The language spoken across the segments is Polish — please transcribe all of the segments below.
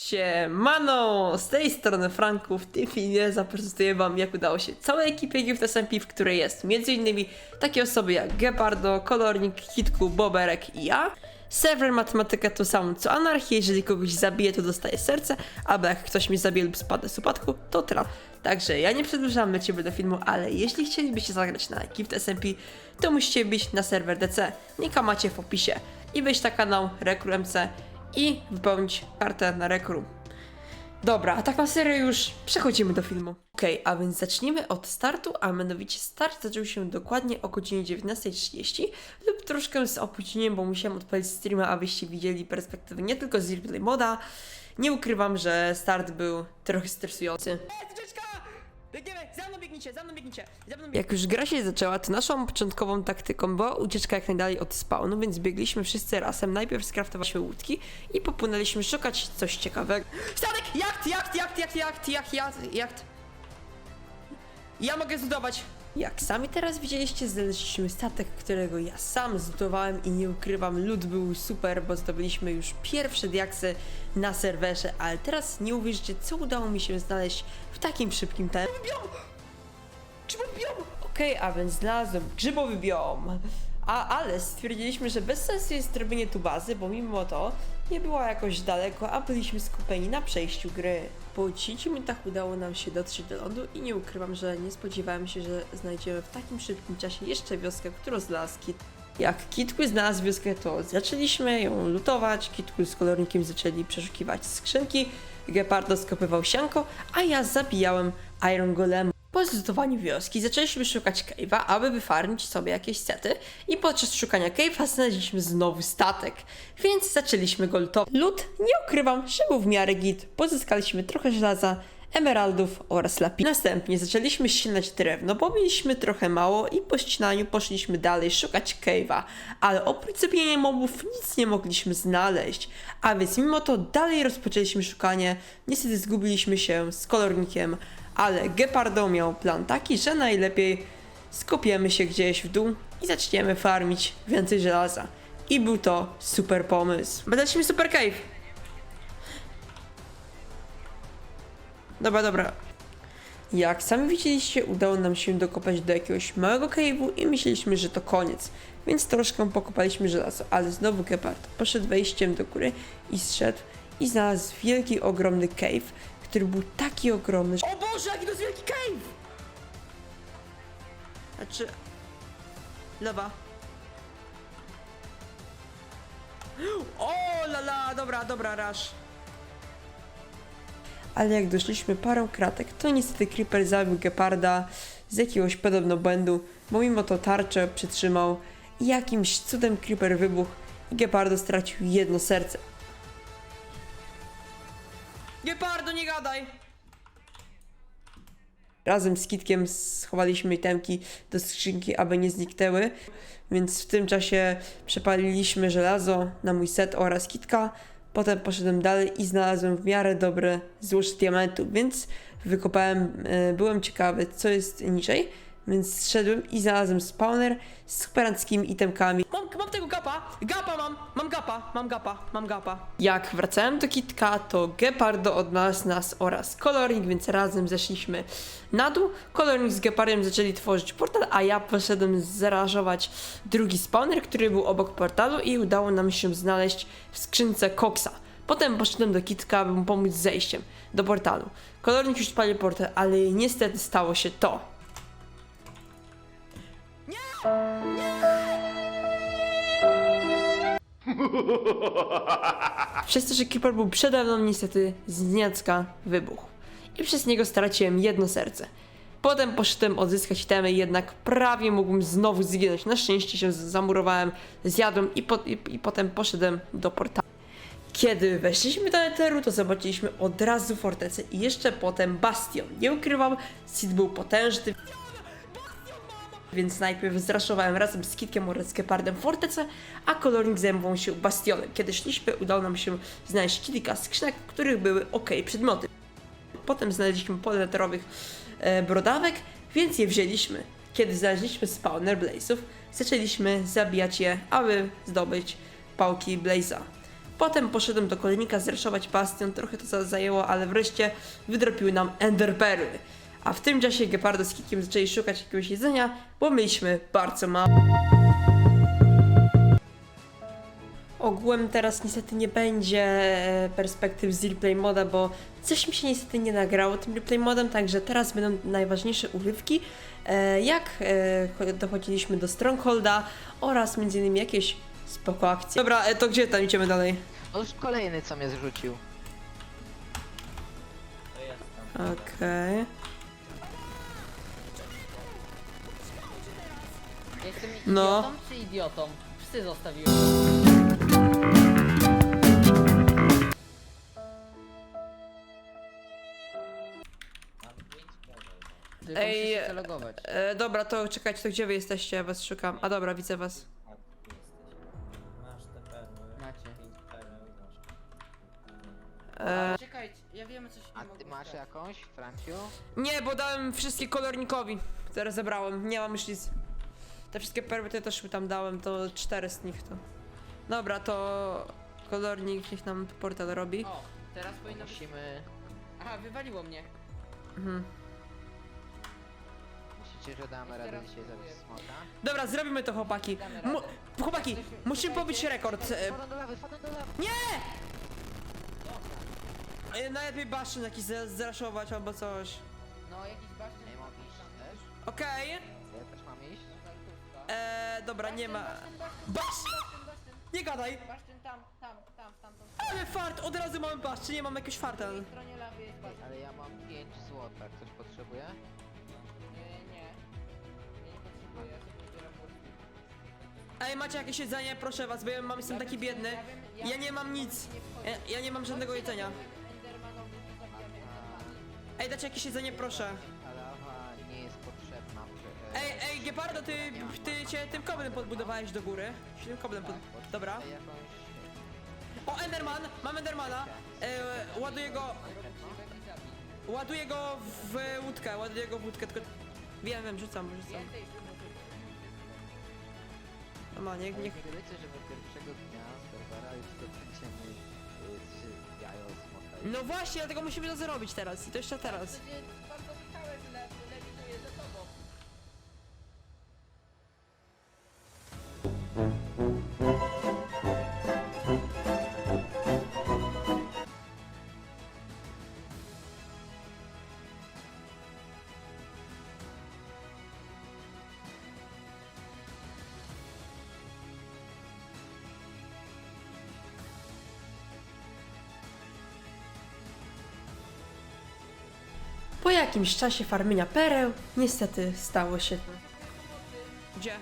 Siemano, z tej strony Franku, w tym filmie zaprezentuję wam jak udało się całej ekipie Gift SMP, w której jest m.in. takie osoby jak Gepardo, Kolornik, Kitku, Boberek i ja. Serwer matematyka to samo co anarchia, jeżeli kogoś zabiję to dostaje serce, albo jak ktoś mnie zabije lub spadnę z upadku, to traf. Także ja nie przedłużam lecimy do filmu, ale jeśli chcielibyście zagrać na Gift SMP, to musicie być na serwer DC, linka macie w opisie i wejść na kanał Rekru MC i wypełnić kartę na rekru. Dobra, a tak na serio już przechodzimy do filmu. Okej, a więc zacznijmy od startu, a mianowicie start zaczął się dokładnie o godzinie 19.30 lub troszkę z opóźnieniem, bo musiałem odpalić streama, abyście widzieli perspektywę nie tylko z moda. Nie ukrywam, że start był trochę stresujący. Biegniemy! Za mną biegnijcie, za mną biegnijcie, za mną Jak już gra się zaczęła, to naszą początkową taktyką była ucieczka jak najdalej od spawnu, więc biegliśmy wszyscy razem. Najpierw skraftowaliśmy łódki i popłynęliśmy szukać coś ciekawego. Statek! Jacht, jacht, jacht, jacht, jacht, jacht, jacht, jacht. Ja mogę zbudować. Jak sami teraz widzieliście, znaleźliśmy statek, którego ja sam zbudowałem i nie ukrywam, lód był super, bo zdobyliśmy już pierwsze diaksy na serwerze, ale teraz nie uwierzycie, co udało mi się znaleźć w takim szybkim tempie. Grzybowy biom! Okej, a więc znalazłem grzybowy biom. A, ale stwierdziliśmy, że bez sensu jest robienie tu bazy, bo mimo to nie było jakoś daleko, a byliśmy skupieni na przejściu gry. Po 10 minutach udało nam się dotrzeć do lądu i nie ukrywam, że nie spodziewałem się, że znajdziemy w takim szybkim czasie jeszcze wioskę, którą znalazł Kit. Jak Kitku znalazł wioskę, to zaczęliśmy ją lutować, Kitku z kolornikiem zaczęli przeszukiwać skrzynki, Gepardo skopywał sianko, a ja zabijałem Iron Golem. Po zlutowaniu wioski zaczęliśmy szukać cave'a, aby wyfarmić sobie jakieś sety i podczas szukania cave'a znaleźliśmy znowu statek, więc zaczęliśmy go lutować. Lód, nie ukrywam, że był w miarę git. Pozyskaliśmy trochę żelaza, emeraldów oraz lapi. Następnie zaczęliśmy ścinać drewno, bo mieliśmy trochę mało i po ścinaniu poszliśmy dalej szukać cave'a, ale oprócz zabijania mobów nic nie mogliśmy znaleźć, a więc mimo to dalej rozpoczęliśmy szukanie, niestety zgubiliśmy się z kolornikiem, ale Gepardo miał plan taki, że najlepiej skopiemy się gdzieś w dół i zaczniemy farmić więcej żelaza. I był to super pomysł. Będziemy super cave. Dobra, dobra. Jak sami widzieliście, udało nam się dokopać do jakiegoś małego cave'u i myśleliśmy, że to koniec. Więc troszkę pokopaliśmy żelazo, ale znowu Gepard poszedł wejściem do góry i zszedł i znalazł wielki, ogromny cave, który był taki ogromny, że... O Boże, jaki to jest wielki cave! Znaczy... Lewa. O la la, dobra, dobra, rasz. Ale jak doszliśmy parę kratek, to niestety Creeper zabił Geparda z jakiegoś podobno błędu, bo mimo to tarczę przytrzymał i jakimś cudem Creeper wybuchł i Gepardo stracił jedno serce. Gepardo, nie gadaj! Razem z Kitkiem schowaliśmy itemki do skrzynki, aby nie zniknęły, więc w tym czasie przepaliliśmy żelazo na mój set oraz Kitka. Potem poszedłem dalej i znalazłem w miarę dobre złoże diamentów, więc wykopałem, e, byłem ciekawy co jest niżej, więc zszedłem i znalazłem spawner z superackimi itemkami. Mam, mam tego gapa, gapa mam, mam gapa, mam gapa, mam gapa. Jak wracałem do kitka, to Gepardo odnalazł nas oraz Kolornik, więc razem zeszliśmy na dół. Kolornik z Gepardem zaczęli tworzyć portal, a ja poszedłem zarażować drugi spawner, który był obok portalu i udało nam się znaleźć w skrzynce koksa. Potem poszedłem do Kitka, aby mu pomóc z zejściem do portalu. Kolornik już spalił portal, ale niestety stało się to. Przez to, że Creeper był przede mną, niestety z niecka wybuchł. I przez niego straciłem jedno serce. Potem poszedłem odzyskać temy, jednak prawie mógłbym znowu zginąć. Na szczęście się zamurowałem, zjadłem i, po, i, i potem poszedłem do portalu. Kiedy weszliśmy do Eteru, to zobaczyliśmy od razu fortecę i jeszcze potem bastion. Nie ukrywam, Sid był potężny, więc najpierw zraszowałem razem z Kitkiem oraz Gepardem fortecę, a kolornik zajmował się bastionem. Kiedy szliśmy, udało nam się znaleźć kilka skrzynek, w których były ok przedmioty. Potem znaleźliśmy pole e, brodawek, więc je wzięliśmy. Kiedy znaleźliśmy spawner Blaze'ów, zaczęliśmy zabijać je, aby zdobyć pałki Blaze'a. Potem poszedłem do kolejnika zreszować bastion, trochę to za- zajęło, ale wreszcie wydropiły nam enderperły. A w tym czasie Gepardo z Kikiem zaczęli szukać jakiegoś jedzenia, bo mieliśmy bardzo mało. Ogółem teraz niestety nie będzie e, perspektyw z replay moda, bo coś mi się niestety nie nagrało tym replay modem, także teraz będą najważniejsze urywki, e, jak e, cho- dochodziliśmy do Strongholda oraz między innymi jakieś spoko akcje. Dobra, to gdzie tam idziemy dalej? No już kolejny co mnie zrzucił. Okej. Jestem No. idiotą czy idiotą? Psy zostawiłem. Tylko Ej, się. E, dobra, to czekajcie, to gdzie wy jesteście? Ja was szukam. A dobra, widzę was. Masz te perły. Macie. Pięć pereł i masz. E, Czekajcie, ja wiem coś A ty masz jakąś, Franciu? nie, bo dałem wszystkie kolornikowi, które zebrałem. Nie mam już nic. Te wszystkie ja też tam dałem, to cztery z nich to. Dobra, to kolornik niech nam portal robi. O, teraz powinno być... Musimy... Aha, wywaliło mnie. Mhm. Myślicie, że damy radę teraz dzisiaj spróbuję. zabić smoka? Dobra, zrobimy to chłopaki. Damy Mu chłopaki, Jesteśmy- musimy pobić rekord. E, do lawy, do lawy! e, najlepiej baszyn jakiś zraszować albo coś. No, jakiś baszty. Nie mam iść też? Okej. Ja też mam iść? Eee, dobra, nie ma. Basztyn, Basz! basztyn, basztyn. Nie gadaj! Basztyn tam, tam, tam, tam, tam. Ale fart! Od razu mamy basz, czy nie mam jakiegoś farta? Po tej stronie lawy jest basztyn. Ale ja mam 5 złota, ktoś potrzebuje? Nie, nie. Ja nie potrzebuję, ja sobie zbieram burki. Ej, macie jakieś jedzenie? Proszę was, bo ja mam, jestem Ja taki biedny. ja nie mam nic. Ja, ja nie mam żadnego jedzenia. Endermanowi, to zabijamy. Ej, dajcie jakieś jedzenie, proszę. Ta lawa nie jest potrzebna. przy- Ej, ej, Gepardo, ty, ty cię tym koblem podbudowałeś do góry. Się tym koblem pod... Dobra. O, Enderman! Mam Endermana. E, ładuję go, ładuję go w łódkę, ładuję go w łódkę, tylko... Wiem, wiem, rzucam, rzucam. No ma, niech, niech... wiecie, że pierwszego dnia już y, trzy jajo smoka. No właśnie, dlatego musimy to zrobić teraz i to jeszcze teraz. Bardzo Michałek le, lewituje za tobą. Po jakimś czasie farmienia pereł, niestety stało się... Gdzie?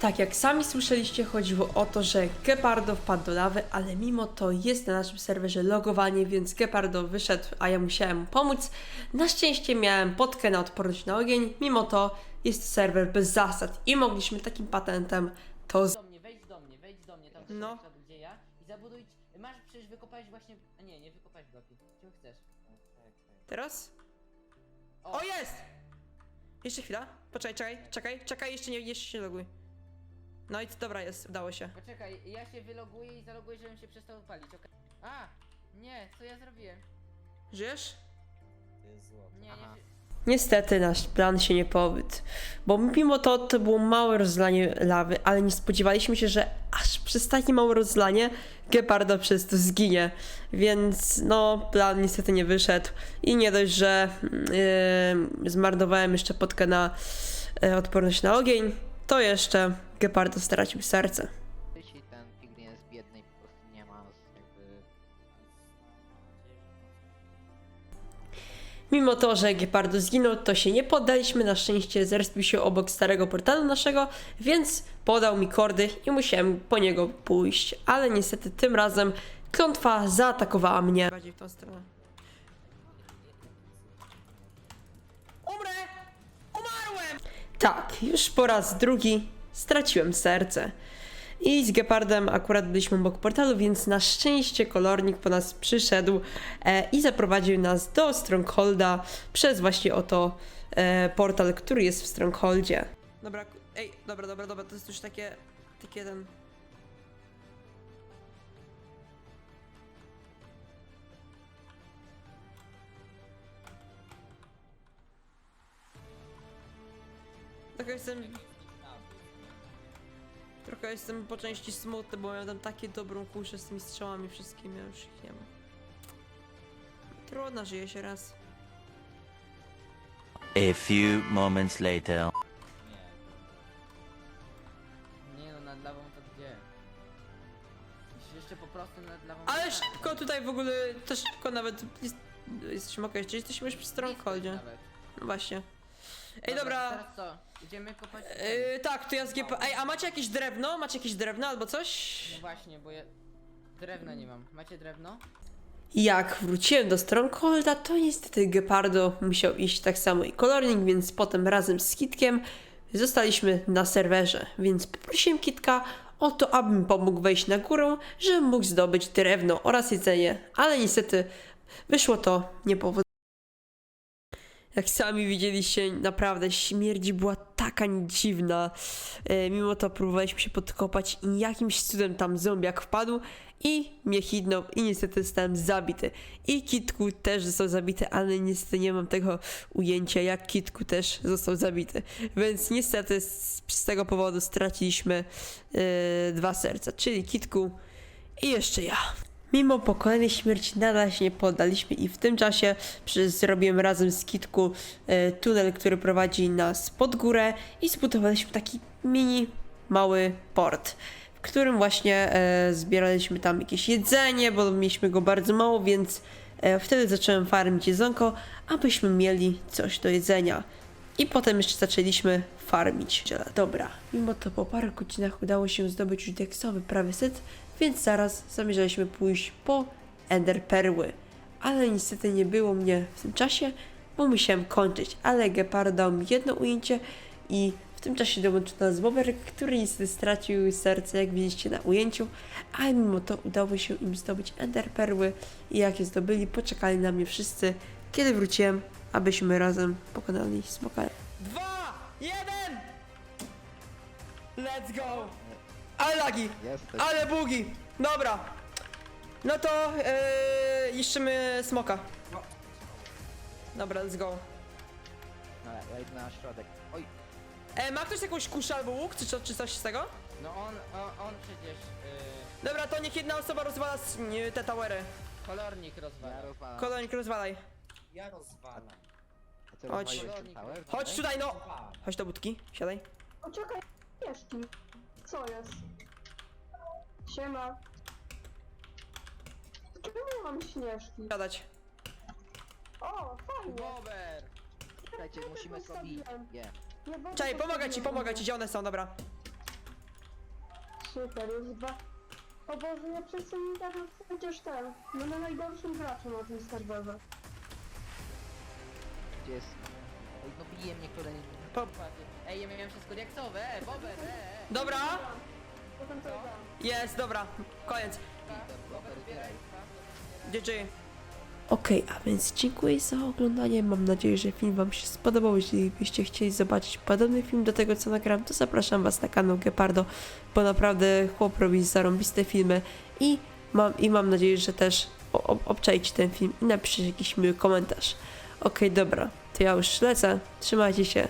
Tak jak sami słyszeliście, chodziło o to, że Gepardo wpadł do lawy, ale mimo to jest na naszym serwerze logowanie, więc Gepardo wyszedł, a ja musiałem mu pomóc. Na szczęście miałem potkę na odporność na ogień, mimo to jest serwer bez zasad i mogliśmy takim patentem to z... Do mnie, wejdź do mnie, wejdź do mnie, tam No. gdzie ja zabuduj... Masz przecież wykopałeś właśnie... a Nie, nie wykopałeś bloki. Czego chcesz? Teraz? O, O, jest! Jeszcze chwila. Poczekaj, czekaj, czekaj, czekaj, jeszcze nie, jeszcze się nie loguj. No i dobra jest, udało się. Poczekaj, ja się wyloguję i zaloguję, żebym się przestał palić, okej? A! Nie, co ja zrobiłem? Żyjesz? To jest złoto. Nie, Aha. nie... Niestety nasz plan się nie powiódł, bo mimo to to było małe rozlanie lawy, ale nie spodziewaliśmy się, że aż przez takie małe rozlanie Gepardo przez to zginie, więc no plan niestety nie wyszedł i nie dość, że yy, zmarnowałem jeszcze potkę na yy, odporność na ogień, to jeszcze Gepardo stracił serce. Mimo to, że Gepardo zginął, to się nie poddaliśmy. Na szczęście zrespił się obok starego portalu naszego, więc podał mi kordy i musiałem po niego pójść. Ale niestety tym razem klątwa zaatakowała mnie. Bardziej w tą stronę. Umrę! Umarłem! Tak, już po raz drugi straciłem serce. I z Gepardem akurat byliśmy obok portalu, więc na szczęście kolornik po nas przyszedł e, i zaprowadził nas do Strongholda przez właśnie oto e, portal, który jest w Strongholdzie. Dobra, ej, dobra, dobra, dobra, to jest już takie, takie ten... Tak, jestem Trochę jestem po części smutny, bo miałem tam takie dobrą kuszę z tymi strzałami wszystkimi, a już ich nie ma. Trudno, żyje się raz. A few moments later. Nie. Nie no, nad lawą to gdzie? Jeszcze po prostu nad lawą... Ale szybko tutaj w ogóle, to szybko nawet jest, jesteśmy okej, czyli jesteśmy już przy Strongholdzie. Nawet. No właśnie. Ej, dobra. Teraz co? Idziemy kopać... Yy, tak, tu ja z GP... Ej, a macie jakieś drewno? Macie jakieś drewno albo coś? No właśnie, bo ja... Drewna nie mam. Macie drewno? Jak wróciłem do Strongholda, to niestety Gepardo musiał iść tak samo i kolornik, więc potem razem z Kitkiem zostaliśmy na serwerze. Więc poprosiłem Kitka o to, abym pomógł wejść na górę, żebym mógł zdobyć drewno oraz jedzenie, ale niestety wyszło to niepowodzenie. Jak sami widzieliście, naprawdę śmierć była taka dziwna. E, mimo to próbowaliśmy się podkopać i jakimś cudem tam zombiak wpadł i mnie hidnął i niestety zostałem zabity. I Kitku też został zabity, ale niestety nie mam tego ujęcia, jak Kitku też został zabity. Więc niestety z, z tego powodu straciliśmy e, dwa serca, czyli Kitku i jeszcze ja. Mimo pokonanej śmierci nadal się nie poddaliśmy i w tym czasie przez, zrobiłem razem z Kitku e, tunel, który prowadzi nas pod górę i zbudowaliśmy taki mini, mały port, w którym właśnie e, zbieraliśmy tam jakieś jedzenie, bo mieliśmy go bardzo mało, więc e, wtedy zacząłem farmić jedzonko, abyśmy mieli coś do jedzenia. I potem jeszcze zaczęliśmy farmić. Dobra, mimo to po paru godzinach udało się zdobyć już deksowy prawie set, więc zaraz zamierzaliśmy pójść po Ender Perły. Ale niestety nie było mnie w tym czasie, bo musiałem kończyć. Ale Gepard dał mi jedno ujęcie i w tym czasie dołączył do nas Bober, który niestety stracił serce, jak widzieliście na ujęciu, ale mimo to udało się im zdobyć Ender Perły i jak je zdobyli, poczekali na mnie wszyscy, kiedy wróciłem, abyśmy razem pokonali smoka. Dwa, jeden! Let's go! Ale lagi! Jesteś. Ale bugi! Dobra. No to yy, niszczymy smoka. Dobra, let's go. No, ja idę na środek. Oj, E, ma ktoś jakąś kuszę albo łuk, czy, co- czy coś z tego? No on, o, on przecież... Yy, Dobra, to niech jedna osoba rozwala s- nie, te towery. kolornik rozwala. ja rozwalam. Kolonik rozwalaj. Ja rozwalam. A Chodź. rozwaliłeś ten tower? Chodź tutaj, no! Chodź do budki, siadaj. Poczekaj, śnieżki. Co jest? Siema. Czemu mam śnieżki? Siadać. O, fajnie. Bober! Czekajcie, Ja musimy sobie... wstawiłem. Nie. Czekaj, ci, wstawiłem. pomagać ci, gdzie one są, dobra. Super, już dwa. O Boże, ja przez ten internet przecież ten. Będę najgorszym graczem na tym serwerze. Gdzie jest... No bije mnie kolejny. Po, Ej, ja miałem wszystko diaksowe, e, Bober, e, e. dobra, Potem to dam. jest, dobra, koniec. Bober, zbieraj. GG. Okej, a więc dziękuję za oglądanie. Mam nadzieję, że film Wam się spodobał. Jeśli byście chcieli zobaczyć podobny film do tego, co nagram, to zapraszam Was na kanał Gepardo, bo naprawdę chłop robi zarąbiste filmy i mam, i mam nadzieję, że też o- obczajcie ten film i napiszecie jakiś miły komentarz. Okej, dobra, to ja już lecę. Trzymajcie się.